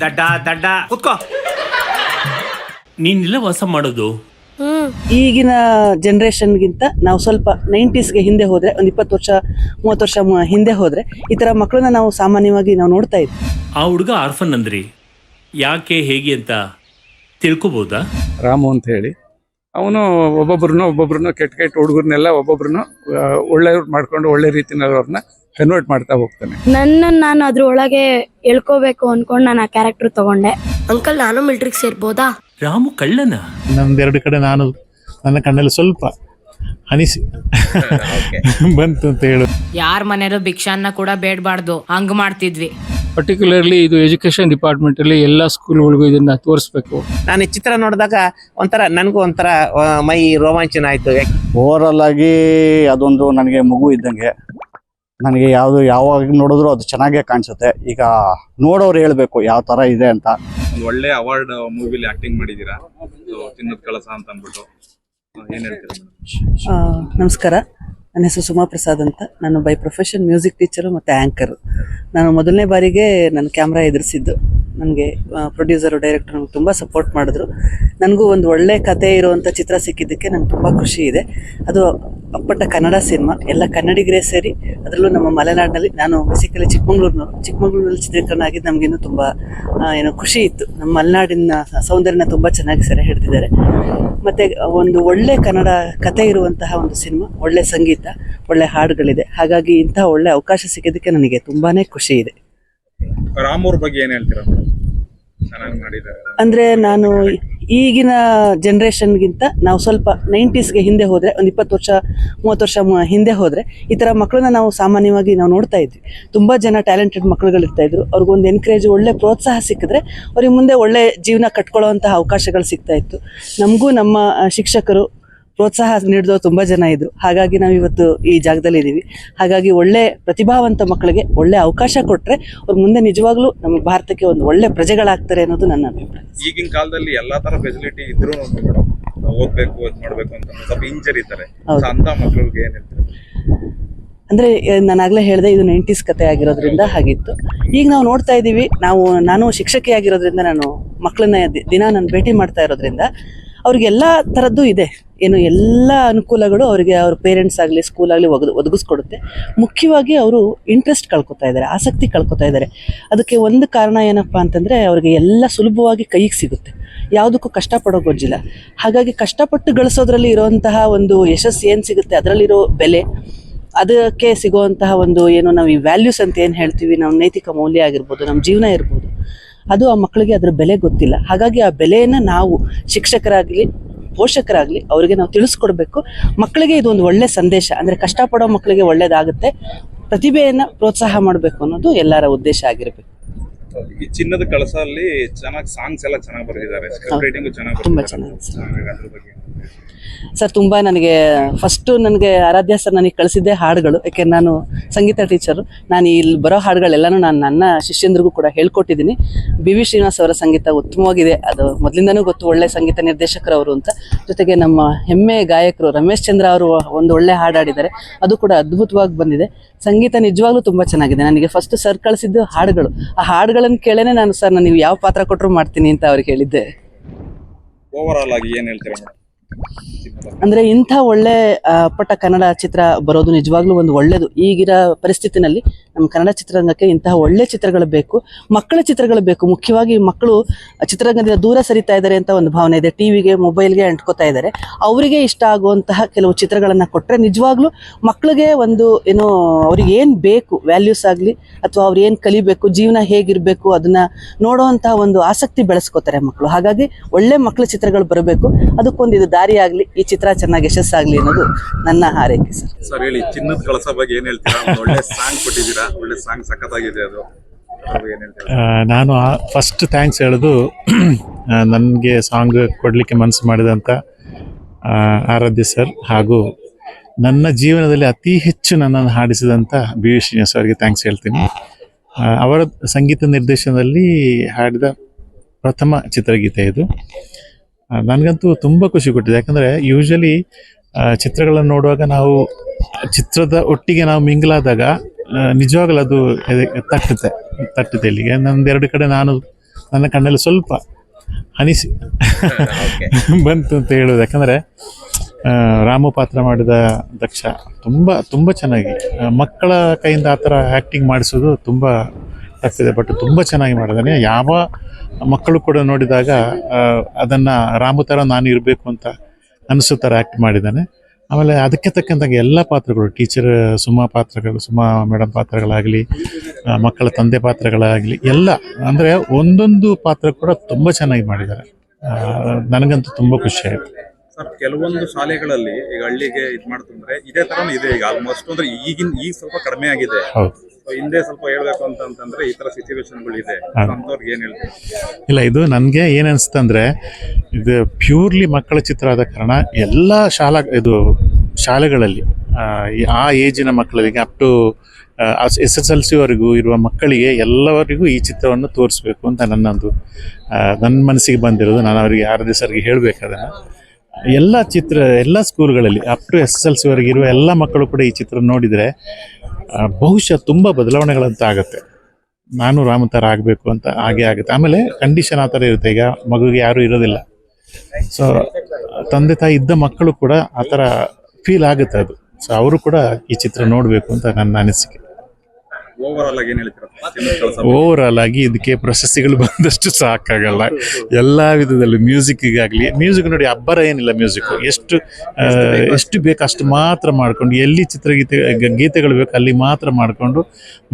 ದಡ್ಡ ದಡ್ಡ. ಕುತ್ಕೋ. ನೀನಿಲ್ಲ ವಾಸ ಮಾಡೋದು? ಈಗಿನ ಜನ್ರೇಷನ್ಗಿಂತ ನಾವು ಸ್ವಲ್ಪ ನೈಂಟೀಸ್ಗೆ ಹಿಂದೆ ಹೋದ್ರೆ ಒಂದು ಇಪ್ಪತ್ತು ವರ್ಷ ಮೂವತ್ತು ವರ್ಷ ಮ- ಹಿಂದೆ ಹೋದ್ರೆ ಈ ಥರ ಮಕ್ಕಳನ್ನ ನಾವು ಸಾಮಾನ್ಯವಾಗಿ ನಾವು ನೋಡ್ತಾ ಇದ್ವಿ. ಆ ಹುಡುಗ ಆರ್ಫನ್ ಅಂದ್ರಿ. ಯಾಕೆ ಹೇಗೆ ಅಂತ ತಿಳ್ಕೊಬೋದಾ? ರಾಮು ಅಂತ ಹೇಳಿ. ಅವನು ಒಬ್ಬೊಬ್ರನ್ನ ಒಬ್ಬೊಬ್ರನ್ನ ಕೆಟ್ಟ ಕೆಟ್ಟ ಹುಡುಗರನ್ನೆಲ್ಲ ಒಬ್ಬೊಬ್ರನ್ನ ಒಳ್ಳೆಯವ್ರು ಮಾಡ್ಕೊಂಡು ಒಳ್ಳೆ ರೀತಿನಲ್ಲಿ ಅವ್ರನ್ನ ಕನ್ವರ್ಟ್ ಮಾಡ್ತಾ ಹೋಗ್ತಾನೆ. ನನ್ನ ನಾನು ಅದ್ರ ಒಳಗೆ ಎಳ್ಕೋಬೇಕು ಅನ್ಕೊಂಡು ನಾನು ಆ ಕ್ಯಾರೆಕ್ಟರ್ ತಗೊಂಡೆ. ಅಂಕಲ್ ನಾನು ಮಿಲ್ಟ್ರಿಗೆ ಸೇರ್ಬೋದಾ? ರಾಮು ಕಳ್ಳನ? ನಮ್ದೆರಡು ಕಡೆ ನಾನು ನನ್ನ ಕಣ್ಣಲ್ಲಿ ಸ್ವಲ್ಪ ಅನಿಸಿ ಬಂತು ಅಂತ ಹೇಳು. ಯಾರ ಮನೇಲೂ ಭಿಕ್ಷಾನ್ನ ಕೂಡ ಬೇಡಬಾರ್ದು. ಹಂಗ್ ಮಾಡ್ತಿದ್ವಿ. ಪರ್ಟಿಕ್ಯುಲರ್ಲಿ ಇದು ಎಜುಕೇಶನ್ ಡಿಪಾರ್ಟ್ಮೆಂಟ್ ಅಲ್ಲಿ ಎಲ್ಲ ಸ್ಕೂಲ್ಗಳಿಗೂ ಇದನ್ನ ತೋರಿಸ್ಬೇಕು. ನಾನು ಈ ಚಿತ್ರ ನೋಡಿದಾಗ ಒಂಥರ ನನಗೂ ಒಂಥರ ಆ, ಮೈ ರೋಮಾಂಚನ ಆಯ್ತು. ಓವರಲ್ ಆಗಿ ಅದೊಂದು ನನಗೆ ಮಗು ಇದ್ದಂಗೆ. ನನಗೆ ಯಾವುದು ಯಾವಾಗ ನೋಡಿದ್ರು ಅದು ಚೆನ್ನಾಗೇ ಕಾಣಿಸುತ್ತೆ. ಈಗ ನೋಡೋರು ಹೇಳ್ಬೇಕು ಯಾವ ತರ ಇದೆ ಅಂತ. ಒಂದು ಒಳ್ಳೆ ಅವಾರ್ಡ್ ಮೂವಿಲಿ ಆಕ್ಟಿಂಗ್ ಮಾಡಿದೀರಾ ತಿನ್ನದ ಕೆಲಸ ಕಳಸ ಅಂತ ಅಂದ್ಬಿಟ್ಟು ಆ, ಏನ್ ಹೇಳ್ತೀರಾ ಆ, ನಮಸ್ಕಾರ. ನನ್ನ ಹೆಸರು ಸುಮಾ ಪ್ರಸಾದ್ ಅಂತ. ನಾನು ಬೈ ಪ್ರೊಫೆಷನ್ ಮ್ಯೂಸಿಕ್ ಟೀಚರು ಮತ್ತು ಆ್ಯಂಕರು ನಾನು ಮೊದಲನೇ ಬಾರಿಗೆ ನನ್ನ ಕ್ಯಾಮ್ರಾ ಎದುರಿಸಿದ್ದು. ನನಗೆ ಪ್ರೊಡ್ಯೂಸರು ಡೈರೆಕ್ಟರ್ ನನಗೆ ತುಂಬ ಸಪೋರ್ಟ್ ಮಾಡಿದ್ರು. ನನಗೂ ಒಂದು ಒಳ್ಳೆ ಕತೆ ಇರುವಂಥ ಚಿತ್ರ ಸಿಕ್ಕಿದ್ದಕ್ಕೆ ನಂಗೆ ತುಂಬ ಖುಷಿ ಇದೆ. ಅದು ಅಪ್ಪಟ್ಟ ಕನ್ನಡ ಸಿನಿಮಾ, ಎಲ್ಲ ಕನ್ನಡಿಗರೇ ಸೇರಿ, ಅದರಲ್ಲೂ ನಮ್ಮ ಮಲೆನಾಡಿನಲ್ಲಿ ನಾನು ಬೇಸಿಕಲಿ ಚಿಕ್ಕಮಂಗ್ಳೂರಿನವರು. ಚಿಕ್ಕಮಂಗ್ಳೂರಿನಲ್ಲಿ ಚಿತ್ರೀಕರಣ ಆಗಿದ್ದು ನಮಗಿನ್ನೂ ತುಂಬ ಏನೋ ಖುಷಿ ಇತ್ತು. ನಮ್ಮ ಮಲೆನಾಡಿನ ಸೌಂದರ್ಯನ ತುಂಬ ಚೆನ್ನಾಗಿ ಸೆರೆ ಹಿಡಿದಿದ್ದಾರೆ. ಮತ್ತು, ಒಂದು ಒಳ್ಳೆ ಕನ್ನಡ ಕತೆ ಇರುವಂತಹ ಒಂದು ಸಿನಿಮಾ, ಒಳ್ಳೆ ಸಂಗೀತ, ಒಳ್ಳೆ ಹಾಡುಗಳಿದೆ. ಹಾಗಾಗಿ ಇಂತಹ ಒಳ್ಳೆ ಅವಕಾಶ ಸಿಕ್ಕಿದ್ದಕ್ಕೆ ನನಗೆ ತುಂಬಾ ಖುಷಿ ಇದೆ. ರಾಮೂರ್ ಬಗ್ಗೆ ಏನು ಹೇಳ್ತೀರಾ? ಅಂದರೆ ನಾನು ಈಗಿನ ಜನ್ರೇಷನ್ಗಿಂತ ನಾವು ಸ್ವಲ್ಪ ನೈಂಟೀಸ್ಗೆ ಹಿಂದೆ ಹೋದರೆ, ಒಂದು ಇಪ್ಪತ್ತು ವರ್ಷ, ಮೂವತ್ತು ವರ್ಷ ಹಿಂದೆ ಹೋದರೆ, ಈ ಥರ ಮಕ್ಕಳನ್ನ ನಾವು ಸಾಮಾನ್ಯವಾಗಿ ನಾವು ನೋಡ್ತಾ ಇದ್ವಿ. ತುಂಬ ಜನ ಟ್ಯಾಲೆಂಟೆಡ್ ಮಕ್ಕಳುಗಳು ಇದ್ರು. ಅವ್ರಿಗೊಂದು ಎನ್ಕರೇಜ್ ಒಳ್ಳೆ ಪ್ರೋತ್ಸಾಹ ಸಿಕ್ಕಿದ್ರೆ ಅವ್ರಿಗೆ ಮುಂದೆ ಒಳ್ಳೆ ಜೀವನ ಕಟ್ಕೊಳ್ಳೋವಂತಹ ಅವಕಾಶಗಳು ಸಿಗ್ತಾ ಇತ್ತು. ನಮಗೂ ನಮ್ಮ ಶಿಕ್ಷಕರು ಪ್ರೋತ್ಸಾಹ ನೀಡಿದವರು ತುಂಬ ಜನ ಇದ್ರು ಹಾಗಾಗಿ ನಾವು ಇವತ್ತು ಈ ಜಾಗದಲ್ಲಿ ಇದ್ದೀವಿ ಹಾಗಾಗಿ ಒಳ್ಳೆ ಪ್ರತಿಭಾವಂತ ಮಕ್ಕಳಿಗೆ ಒಳ್ಳೆ ಅವಕಾಶ ಕೊಟ್ಟರೆ ಅವ್ರು ಮುಂದೆ ನಿಜವಾಗ್ಲೂ ನಮ್ಮ ಭಾರತಕ್ಕೆ ಒಂದು ಒಳ್ಳೆ ಪ್ರಜೆಗಳಾಗ್ತಾರೆ ಅನ್ನೋದು ನನ್ನ ಅಭಿಪ್ರಾಯ. ಈಗಿನ ಕಾಲದಲ್ಲಿ ಎಲ್ಲಾ ತರ ಫೆಸಿಲಿಟಿ ಇದ್ರು ಓದ್ಬೇಕು ಮಾಡ್ಬೇಕು ಅಂತ ಸ್ವಲ್ಪ ಅಂತ ಮಕ್ಕಳಿಗೆ ಅಂದರೆ ನಾನು ಆಗಲೇ ಹೇಳಿದೆ ಇದು ನೈಂಟೀಸ್ ಕತೆ ಆಗಿರೋದ್ರಿಂದ ಹಾಗಿತ್ತು. ಈಗ ನಾವು ನೋಡ್ತಾ ಇದ್ದೀವಿ ನಾವು ನಾನು ಶಿಕ್ಷಕಿ ಆಗಿರೋದ್ರಿಂದ ನಾನು ಮಕ್ಕಳನ್ನ ದಿನ ನಾನು ಭೇಟಿ ಮಾಡ್ತಾ ಇರೋದ್ರಿಂದ ಅವ್ರಿಗೆಲ್ಲ ಥರದ್ದು ಇದೆ. ಏನು ಎಲ್ಲ ಅನುಕೂಲಗಳು ಅವರಿಗೆ ಅವ್ರ ಪೇರೆಂಟ್ಸ್ ಆಗಲಿ ಸ್ಕೂಲ್ ಆಗಲಿ ಒದಗಿಸ್ಕೊಡುತ್ತೆ. ಮುಖ್ಯವಾಗಿ ಅವರು ಇಂಟ್ರೆಸ್ಟ್ ಕಳ್ಕೊತಾ ಇದ್ದಾರೆ ಆಸಕ್ತಿ ಕಳ್ಕೊತಾ ಇದ್ದಾರೆ ಅದಕ್ಕೆ ಒಂದು ಕಾರಣ ಏನಪ್ಪ ಅಂತಂದರೆ ಅವರಿಗೆ ಎಲ್ಲ ಸುಲಭವಾಗಿ ಕೈಗೆ ಸಿಗುತ್ತೆ. ಯಾವುದಕ್ಕೂ ಕಷ್ಟಪಡೋ ಗೊಜ್ಜಿಲ್ಲ. ಹಾಗಾಗಿ ಕಷ್ಟಪಟ್ಟು ಗಳಿಸೋದ್ರಲ್ಲಿ ಇರೋವಂತಹ ಒಂದು ಯಶಸ್ಸು ಏನು ಸಿಗುತ್ತೆ? ಅದರಲ್ಲಿರೋ ಬೆಲೆ, ಅದಕ್ಕೆ ಸಿಗುವಂತಹ ಒಂದು ಏನು ನಾವು ಈ ವ್ಯಾಲ್ಯೂಸ್ ಅಂತ ಏನು ಹೇಳ್ತೀವಿ? ನಾವು ನೈತಿಕ ಮೌಲ್ಯ ಆಗಿರ್ಬೋದು, ನಮ್ಮ ಜೀವನ ಇರ್ಬೋದು. ಅದು ಆ ಮಕ್ಕಳಿಗೆ ಅದರ ಬೆಲೆ ಗೊತ್ತಿಲ್ಲ. ಹಾಗಾಗಿ ಆ ಬೆಲೆಯನ್ನು ನಾವು ಶಿಕ್ಷಕರಾಗಲಿ ಪೋಷಕರಾಗಲಿ ಅವರಿಗೆ ನಾವು ತಿಳಿಸ್ಕೊಡ್ಬೇಕು. ಮಕ್ಕಳಿಗೆ ಇದು ಒಂದು ಒಳ್ಳೆ ಸಂದೇಶ. ಅಂದರೆ ಕಷ್ಟಪಡೋ ಮಕ್ಕಳಿಗೆ ಒಳ್ಳೇದಾಗುತ್ತೆ. ಪ್ರತಿಭೆಯನ್ನು ಪ್ರೋತ್ಸಾಹ ಮಾಡಬೇಕು ಅನ್ನೋದು ಎಲ್ಲರ ಉದ್ದೇಶ ಆಗಿರಬೇಕು. ಈ ಚಿನ್ನದ ಕಳಸ ಅಲ್ಲಿ ಚೆನ್ನಾಗಿ ಸಾಂಗ್ಸ್ ಎಲ್ಲ ಚೆನ್ನಾಗಿ ಬರೆದಿದ್ದಾರೆ. ಸ್ಕ್ರಿಪ್ಟ್ ರೈಟಿಂಗ್ ಚೆನ್ನಾಗಿ ತುಂಬಾ ಚೆನ್ನಾಗಿ ಅದ್ರ ಬಗ್ಗೆ ಸರ್ ತುಂಬ ನನಗೆ ಫಸ್ಟು ನನಗೆ ಆರಾಧ್ಯ ಸರ್ ನನಗೆ ಕಳಿಸಿದ್ದೆ ಹಾಡುಗಳು. ಯಾಕೆ ನಾನು ಸಂಗೀತ ಟೀಚರು ನಾನು ಇಲ್ಲಿ ಬರೋ ಹಾಡುಗಳೆಲ್ಲನೂ ನಾನು ನನ್ನ ಶಿಷ್ಯಂದ್ರಿಗೂ ಕೂಡ ಹೇಳ್ಕೊಟ್ಟಿದ್ದೀನಿ. ಬಿ ವಿ ಶ್ರೀನಿವಾಸ್ ಅವರ ಸಂಗೀತ ಉತ್ತಮವಾಗಿದೆ. ಅದು ಮೊದಲಿಂದನೂ ಗೊತ್ತು ಒಳ್ಳೆ ಸಂಗೀತ ನಿರ್ದೇಶಕರು ಅವರು ಅಂತ. ಜೊತೆಗೆ ನಮ್ಮ ಹೆಮ್ಮೆ ಗಾಯಕರು ರಮೇಶ್ ಚಂದ್ರ ಅವರು ಒಂದು ಒಳ್ಳೆ ಹಾಡು ಹಾಡಿದ್ದಾರೆ. ಅದು ಕೂಡ ಅದ್ಭುತವಾಗಿ ಬಂದಿದೆ. ಸಂಗೀತ ನಿಜವಾಗ್ಲೂ ತುಂಬ ಚೆನ್ನಾಗಿದೆ. ನನಗೆ ಫಸ್ಟ್ ಸರ್ ಕಳಿಸಿದ್ದು ಹಾಡುಗಳು. ಆ ಹಾಡುಗಳನ್ನು ಕೇಳೇನೆ ನಾನು ಸರ್, ನಾನು ನೀವು ಯಾವ ಪಾತ್ರ ಕೊಟ್ಟರು ಮಾಡ್ತೀನಿ ಅಂತ ಅವ್ರಿಗೆ ಹೇಳಿದ್ದೆ. ಓವರ್ ಆಲ್ ಆಗಿ ಏನ್ ಹೇಳ್ತೀರಾ? ಅಂದ್ರೆ ಇಂಥ ಒಳ್ಳೆ ಪಟ್ಟ ಕನ್ನಡ ಚಿತ್ರ ಬರೋದು ನಿಜವಾಗ್ಲೂ ಒಂದು ಒಳ್ಳೇದು. ಈಗಿರ ಪರಿಸ್ಥಿತಿನಲ್ಲಿ ನಮ್ಮ ಕನ್ನಡ ಚಿತ್ರರಂಗಕ್ಕೆ ಇಂತಹ ಒಳ್ಳೆ ಚಿತ್ರಗಳು ಬೇಕು, ಮಕ್ಕಳ ಚಿತ್ರಗಳು ಬೇಕು. ಮುಖ್ಯವಾಗಿ ಮಕ್ಕಳು ಚಿತ್ರರಂಗದಿಂದ ದೂರ ಸರಿತಾ ಇದ್ದಾರೆ ಅಂತ ಒಂದು ಭಾವನೆ ಇದೆ. ಟಿವಿಗೆ ಮೊಬೈಲ್ಗೆ ಅಂಟ್ಕೋತಾ ಇದ್ದಾರೆ. ಅವರಿಗೆ ಇಷ್ಟ ಆಗುವಂತಹ ಕೆಲವು ಚಿತ್ರಗಳನ್ನು ಕೊಟ್ಟರೆ ನಿಜವಾಗ್ಲೂ ಮಕ್ಕಳಿಗೆ ಒಂದು ಏನು ಅವ್ರಿಗೆ ಏನು ಬೇಕು ವ್ಯಾಲ್ಯೂಸ್ ಆಗಲಿ ಅಥವಾ ಅವ್ರು ಏನು ಕಲಿಬೇಕು, ಜೀವನ ಹೇಗಿರಬೇಕು ಅದನ್ನ ನೋಡುವಂತಹ ಒಂದು ಆಸಕ್ತಿ ಬೆಳೆಸ್ಕೋತಾರೆ ಮಕ್ಕಳು. ಹಾಗಾಗಿ ಒಳ್ಳೆ ಮಕ್ಕಳ ಚಿತ್ರಗಳು ಬರಬೇಕು. ಅದಕ್ಕೊಂದು ಇದು ದಾರಿ ಆಗ್ಲಿ ಈ ಚಿತ್ರ ಚೆನ್ನಾಗಿ ಯಶಸ್ಸಾಗಲಿ ಅನ್ನೋದು ನನ್ನ ಹಾರೈಕೆ ಸರ್. ಸರ್ ಹೇಳಿ ಚಿನ್ನದ ಕಳಸ ಬಗ್ಗೆ ಏನ್ ಹೇಳ್ತೀರಾ? ಒಳ್ಳೆ ಸಾಂಗ್ ಕೊಟ್ಟಿದ್ದೀರಾ? ಒಳ್ಳೆ ಸಾಂಗ್ ಸಖತ್ತಾಗಿದೆ ಅದು. ಅದ್ರ ಬಗ್ಗೆ ಏನ್ ಹೇಳ್ತೀರಾ? ನಾನು ಫಸ್ಟ್ ಥ್ಯಾಂಕ್ಸ್ ಹೇಳೋದು ನನಗೆ ಸಾಂಗ್ ಕೊಡಲಿಕ್ಕೆ ಮನಸ್ಸು ಮಾಡಿದಂಥ ಆ, ಆರಾಧ್ಯ ಸರ್. ಹಾಗೂ ನನ್ನ ಜೀವನದಲ್ಲಿ ಅತಿ ಹೆಚ್ಚು ನನ್ನನ್ನು ಹಾಡಿಸಿದಂಥ ಬಿ ವಿ ಶ್ರೀನಿವಾಸ್ ಅವರಿಗೆ ಥ್ಯಾಂಕ್ಸ್ ಹೇಳ್ತೀನಿ. ಆ, ಅವರ ಸಂಗೀತ ನಿರ್ದೇಶನದಲ್ಲಿ ಹಾಡಿದ ಪ್ರಥಮ ಚಿತ್ರಗೀತೆ ಇದು. ನನಗಂತೂ ತುಂಬ ಖುಷಿ ಕೊಟ್ಟಿದೆ. ಯಾಕಂದರೆ ಯೂಶಲಿ ಚಿತ್ರಗಳನ್ನು ನೋಡುವಾಗ ನಾವು ಚಿತ್ರದ ಒಟ್ಟಿಗೆ ನಾವು ಮಿಂಗಲಾದಾಗ ನಿಜವಾಗ್ಲೂ ಅದು ತಟ್ಟುತ್ತೆ ತಟ್ಟುತ್ತೆ ಇಲ್ಲಿಗೆ. ನಂದೆರಡು ಕಡೆ ನಾನು ನನ್ನ ಕಣ್ಣಲ್ಲಿ ಸ್ವಲ್ಪ ಅನಿಸಿ ಬಂತು ಅಂತ ಹೇಳೋದು ಯಾಕಂದರೆ ರಾಮು ಪಾತ್ರ ಮಾಡಿದ ದಕ್ಷ ತುಂಬ ತುಂಬ ಚೆನ್ನಾಗಿ ಮಕ್ಕಳ ಕೈಯಿಂದ ಆ ಥರ ಆ್ಯಕ್ಟಿಂಗ್ ಮಾಡಿಸೋದು ತುಂಬ ಆಗ್ತಿದೆ ಬಟ್ ತುಂಬ ಚೆನ್ನಾಗಿ ಮಾಡಿದ್ದಾನೆ ಯಾವ ಮಕ್ಕಳು ಕೂಡ ನೋಡಿದಾಗ ಅದನ್ನು ರಾಮು ಥರ ನಾನು ಇರಬೇಕು ಅಂತ ಅನಿಸೋ ಥರ ಆ್ಯಕ್ಟ್ ಮಾಡಿದ್ದಾನೆ ಆಮೇಲೆ ಅದಕ್ಕೆ ತಕ್ಕಂತಾಗಿ ಎಲ್ಲ ಪಾತ್ರಗಳು ಟೀಚರ್ ಸುಮಾ ಪಾತ್ರಗಳು ಸುಮಾ ಮೇಡಮ್ ಪಾತ್ರಗಳಾಗಲಿ ಮಕ್ಕಳ ತಂದೆ ಪಾತ್ರಗಳಾಗಲಿ ಎಲ್ಲ ಅಂದರೆ ಒಂದೊಂದು ಪಾತ್ರ ಕೂಡ ತುಂಬ ಚೆನ್ನಾಗಿ ಮಾಡಿದ್ದಾರೆ ನನಗಂತೂ ತುಂಬ ಖುಷಿ ಆಯಿತು. ಸರ್ ಕೆಲವೊಂದು ಶಾಲೆಗಳಲ್ಲಿ ಈಗ ಹಳ್ಳಿಗೆ ಇದು ಮಾಡ್ತಂದ್ರೆ ಇದೇ ತರ ಇದೆ ಈಗ ಆಲ್ಮೋಸ್ಟ್ ಅಂದ್ರೆ ಈಗಿನ ಈಗ ಸ್ವಲ್ಪ ಕಡಿಮೆ ಆಗಿದೆ. ಹೌದು. ಹಿಂದೆ ಸ್ವಲ್ಪ ಹೇಳ್ಬೇಕು ಅಂತ ಅಂತಂದ್ರೆ ಈ ತರ ಸಿಚುವೇಶನ್ಗಳು ಇದೆ. ಅಂತವ್ರಿಗೆ ಏನ್ ಹೇಳ್ತೀವಿ ಇಲ್ಲ ಇದು ನನಗೆ ಏನು ಅನಿಸ್ತಂದ್ರೆ ಇದು ಪ್ಯೂರ್ಲಿ ಮಕ್ಕಳ ಚಿತ್ರ ಆದ ಕಾರಣ ಎಲ್ಲ ಶಾಲಾ ಇದು ಶಾಲೆಗಳಲ್ಲಿ ಆ, ಏಜಿನ ಮಕ್ಕಳಿಗೆ up to S S L ಸಿವರೆಗೂ ಇರುವ ಮಕ್ಕಳಿಗೆ ಎಲ್ಲವರಿಗೂ ಈ ಚಿತ್ರವನ್ನು ತೋರಿಸ್ಬೇಕು ಅಂತ ನನ್ನೊಂದು ನನ್ನ ಮನಸ್ಸಿಗೆ ಬಂದಿರೋದು. ನಾನು ಅವರಿಗೆ ಯಾರದೇ ಸರ್ಗೆ ಹೇಳಬೇಕು ಅದನ್ನು. ಎಲ್ಲ ಚಿತ್ರ, ಎಲ್ಲ ಸ್ಕೂಲ್ಗಳಲ್ಲಿ ಅಪ್ ಟು ಎಸ್ ಎಲ್ ಸಿವರೆಗೆ ಇರುವ ಎಲ್ಲ ಮಕ್ಕಳು ಕೂಡ ಈ ಚಿತ್ರ ನೋಡಿದರೆ ಬಹುಶಃ ತುಂಬ ಬದಲಾವಣೆಗಳಂತ ಆಗುತ್ತೆ. ನಾನು ರಾಮತಾರ ಆಗಬೇಕು ಅಂತ ಹಾಗೆ ಆಗುತ್ತೆ. ಆಮೇಲೆ ಕಂಡೀಷನ್ ಆ ಥರ ಇರುತ್ತೆ. ಈಗ ಮಗುಗೆ ಯಾರೂ ಇರೋದಿಲ್ಲ. ಸೊ ತಂದೆ ತಾಯಿ ಇದ್ದ ಮಕ್ಕಳು ಕೂಡ ಆ ಥರ ಫೀಲ್ ಆಗುತ್ತೆ ಅದು. ಸೊ ಅವರು ಕೂಡ ಈ ಚಿತ್ರ ನೋಡಬೇಕು ಅಂತ ನನ್ನ ಅನಿಸಿಕೆ. ಓವರ್ ಆಲ್ ಆಗಿ ಇದಕ್ಕೆ ಪ್ರಶಸ್ತಿಗಳು ಬಂದಷ್ಟು ಸಾಕಾಗಲ್ಲ. ಎಲ್ಲ ವಿಧದಲ್ಲೂ ಮ್ಯೂಸಿಕ್ಗಾಗಲಿ ಮ್ಯೂಸಿಕ್ ನೋಡಿ ಅಬ್ಬರ ಏನಿಲ್ಲ ಮ್ಯೂಸಿಕ್ ಎಷ್ಟು ಎಷ್ಟು ಬೇಕು ಅಷ್ಟು ಮಾತ್ರ ಮಾಡಿಕೊಂಡು ಎಲ್ಲಿ ಚಿತ್ರಗೀತೆ ಗೀತೆಗಳು ಬೇಕು ಅಲ್ಲಿ ಮಾತ್ರ ಮಾಡಿಕೊಂಡು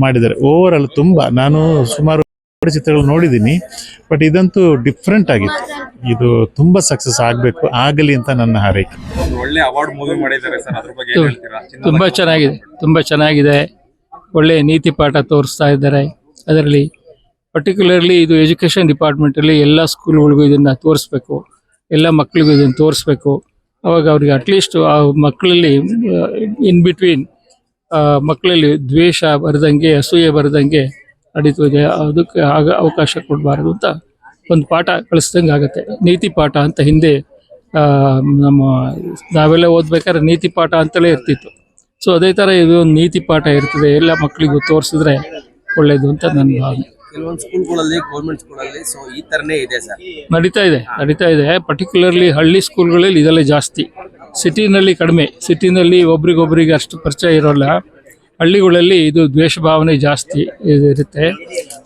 ಮಾಡಿದ್ದಾರೆ. ಓವರ್ ಆಲ್ ತುಂಬ ನಾನು ಸುಮಾರು ಚಿತ್ರಗಳು ನೋಡಿದ್ದೀನಿ ಬಟ್ ಇದಂತೂ ಡಿಫ್ರೆಂಟ್ ಆಗಿತ್ತು. ಇದು ತುಂಬ ಸಕ್ಸಸ್ ಆಗಬೇಕು ಆಗಲಿ ಅಂತ ನನ್ನ ಹಾರೈಕೆ. ಒಳ್ಳೆ ಅವಾರ್ಡ್ ಮೂವಿ ಮಾಡಿದ್ದಾರೆ ಸರ್. ಅದ್ರ ಬಗ್ಗೆ ಏನ್ ಹೇಳ್ತೀರಾ? ತುಂಬ ಚೆನ್ನಾಗಿದೆ ತುಂಬ ಚೆನ್ನಾಗಿದೆ. ಒಳ್ಳೆಯ ನೀತಿ ಪಾಠ ತೋರಿಸ್ತಾ ಇದ್ದಾರೆ. ಅದರಲ್ಲಿ ಪರ್ಟಿಕ್ಯುಲರ್ಲಿ ಇದು ಎಜುಕೇಷನ್ ಡಿಪಾರ್ಟ್ಮೆಂಟಲ್ಲಿ ಎಲ್ಲ ಸ್ಕೂಲ್ಗಳಿಗೂ ಇದನ್ನು ತೋರಿಸ್ಬೇಕು. ಎಲ್ಲ ಮಕ್ಕಳಿಗೂ ಇದನ್ನು ತೋರಿಸ್ಬೇಕು. ಅವಾಗ ಅವ್ರಿಗೆ ಅಟ್ಲೀಸ್ಟ್ ಆ ಮಕ್ಕಳಲ್ಲಿ ಇನ್ ಬಿಟ್ವೀನ್ ಮಕ್ಕಳಲ್ಲಿ ದ್ವೇಷ ಬರದಂಗೆ, ಅಸೂಯೆ ಬರದಂಗೆ ನಡೀತದೆ ಅದಕ್ಕೆ ಆಗ ಅವಕಾಶ ಕೊಡಬಾರ್ದು ಅಂತ ಒಂದು ಪಾಠ ಕಳಿಸ್ದಂಗೆ ಆಗುತ್ತೆ. ನೀತಿ ಪಾಠ ಅಂತ ಹಿಂದೆ ನಮ್ಮ ನಾವೆಲ್ಲ ಓದ್ಬೇಕಾದ್ರೆ ನೀತಿ ಪಾಠ ಅಂತಲೇ ಇರ್ತಿತ್ತು. ಸೊ ಅದೇ ಥರ ಇದು ಒಂದು ನೀತಿ ಪಾಠ ಇರ್ತದೆ. ಎಲ್ಲ ಮಕ್ಕಳಿಗೂ ತೋರಿಸಿದ್ರೆ ಒಳ್ಳೇದು ಅಂತ ನನ್ನ ಭಾವನೆ. ಕೆಲವೊಂದು ಸ್ಕೂಲ್ಗಳಲ್ಲಿ ಗೌರ್ಮೆಂಟ್ ಸ್ಕೂಲಲ್ಲಿ ಸೊ ಈ ಥರನೇ ಇದೆ ಸರ್. ನಡೀತಾ ಇದೆ ನಡೀತಾ ಇದೆ. ಪರ್ಟಿಕ್ಯುಲರ್ಲಿ ಹಳ್ಳಿ ಸ್ಕೂಲ್ಗಳಲ್ಲಿ ಇದೆಲ್ಲ ಜಾಸ್ತಿ. ಸಿಟಿನಲ್ಲಿ ಕಡಿಮೆ. ಸಿಟಿನಲ್ಲಿ ಒಬ್ರಿಗೊಬ್ರಿಗೆ ಅಷ್ಟು ಪರಿಚಯ ಇರೋಲ್ಲ. ಹಳ್ಳಿಗಳಲ್ಲಿ ಇದು ದ್ವೇಷ ಭಾವನೆ ಜಾಸ್ತಿ ಇರುತ್ತೆ.